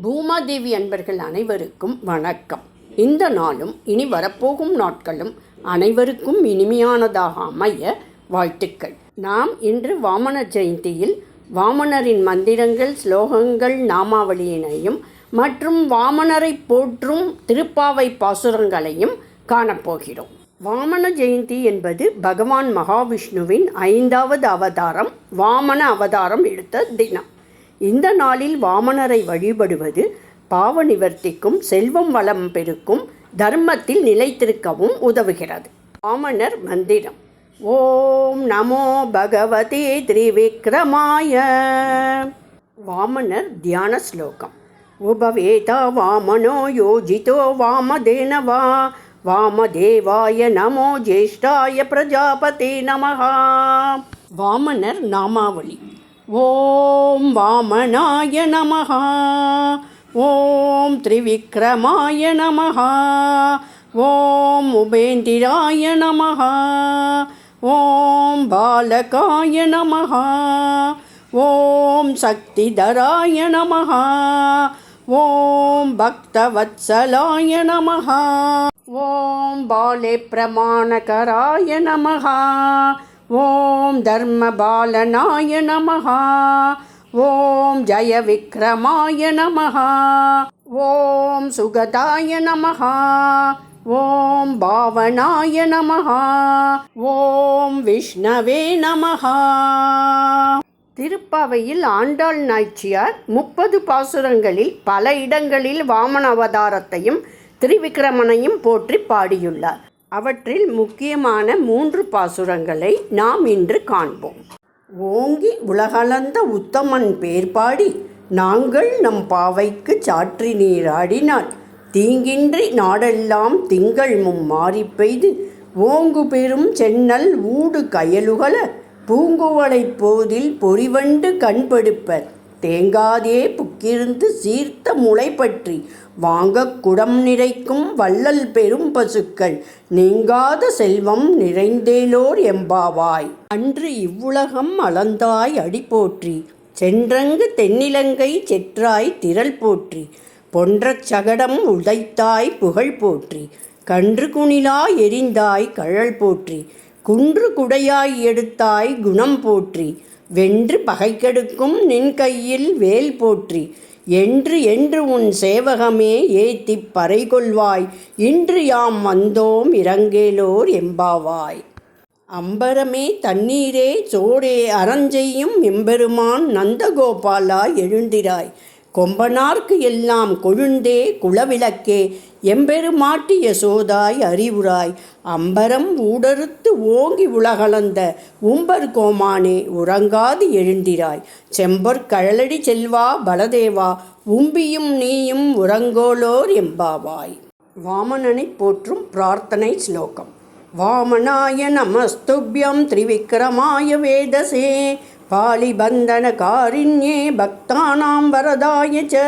பூமாதேவி அன்பர்கள் அனைவருக்கும் வணக்கம். இந்த நாளும் இனி வரப்போகும் நாட்களும் அனைவருக்கும் இனிமையானதாக அமைய வாழ்த்துக்கள். நாம் இன்று வாமன ஜெயந்தியில் வாமனரின் மந்திரங்கள் ஸ்லோகங்கள் நாமாவளியினையும் மற்றும் வாமனரை போற்றும் திருப்பாவை பாசுரங்களையும் காணப்போகிறோம். வாமன ஜெயந்தி என்பது பகவான் மகாவிஷ்ணுவின் ஐந்தாவது அவதாரம் வாமன அவதாரம் எடுத்த தினம். இந்த நாளில் வாமனரை வழிபடுவது பாவ நிவர்த்திக்கும் செல்வம் வளம் பெருக்கும் தர்மத்தில் நிலைத்திருக்கவும் உதவுகிறது. வாமனர் மந்திரம். ஓம் நமோ பகவதே திரிவிக்ரமாய. வாமனர் தியான ஸ்லோகம். உபவேதா வாமனோ யோஜிதோ வாமதேனவா. வாமதேவாய நமோ ஜேஷ்டாய பிரஜாபதி நமஹா. வாமனர் நாமாவளி. ஓம் வாமனாய நமஹா. ஓம் திரிவிக்ரமாய நமஹா. ஓம் உபேந்திராய நமஹா. ஓம் பாலகாய நமஹா. ஓம் சக்திதராய நமஹா. ஓம் பக்தவத்சலாய நமஹா. ஓம் பாலே பிரமாணகராய நமஹா. ஓம் தர்மபாலனாய நமஹா. ஓம் ஜய விக்ரமாய நமஹா. ஓம் சுகதாய நமஹா. ஓம் பாவனாய நமஹா. ஓம் விஷ்ணவே நமஹா. திருப்பாவையில் ஆண்டாள் நாய்ச்சியார் முப்பது பாசுரங்களில் பல இடங்களில் வாமன அவதாரத்தையும் திரிவிக்ரமனையும் போற்றி பாடியுள்ளார். அவற்றில் முக்கியமான மூன்று பாசுரங்களை நாம் இன்று காண்போம். ஓங்கி உலகளந்த உத்தமன் பேர் பாடி நாங்கள் நம் பாவைக்கு சாற்றி நீராடினால் தீங்கின்றி நாடெல்லாம் திங்கள் மும் மாறி பெய்து ஓங்கு பெரும் சென்னல் ஊடு கயலுகல பூங்குவளை போதில் பொறிவண்டு கண்படுப்பர். தேங்காதே புக்கிருந்து சீர்த்த முளை பற்றி வாங்கக் குடம் நிறைக்கும் வள்ளல் பெரும் பசுக்கள் நீங்காத செல்வம் நிறைந்தேலோர் எம்பாவாய். அன்று இவ்வுலகம் அளந்தாய் அடி போற்றி சென்றங்கு தென்னிலங்கை செற்றாய் திரள் போற்றி பொன்றச் சகடம் உதைத்தாய் புகழ் போற்றி கன்று குணிலா எரிந்தாய் கழல் போற்றி குன்று குடையாய் எடுத்தாய் குணம் போற்றி வென்று பகைக்கெடுக்கும் நின் கையில் வேல் போற்றி என்று என்று உன் சேவகமே ஏத்திப் பறைகொள்வாய். இன்று யாம் வந்தோம் இறங்கேலோர் எம்பாவாய். அம்பரமே தண்ணீரே சோடே அறஞ்செய்யும் எம்பெருமான் நந்தகோபாலா எழுந்திராய். கொம்பனார்க்கு எல்லாம் கொழுந்தே குளவிளக்கே. எம்பெருமாட்டி யசோதாய் அறிவுராய் அம்பரம் ஊடறுத்து ஓங்கி உலகளந்த உம்பர் கோமானே உறங்காது எழுந்திராய். செம்பர் கழலடி செல்வா பலதேவா. உம்பியும் நீயும் உறங்கோலோர் எம்பாவாய். வாமனனை போற்றும் பிரார்த்தனை ஸ்லோகம். வாமனாய நமஸ்துபியம் திரிவிக்ரமாய வேதசே. பாலிபந்தன காரிண்யே பக்தானாம் வரதாய ச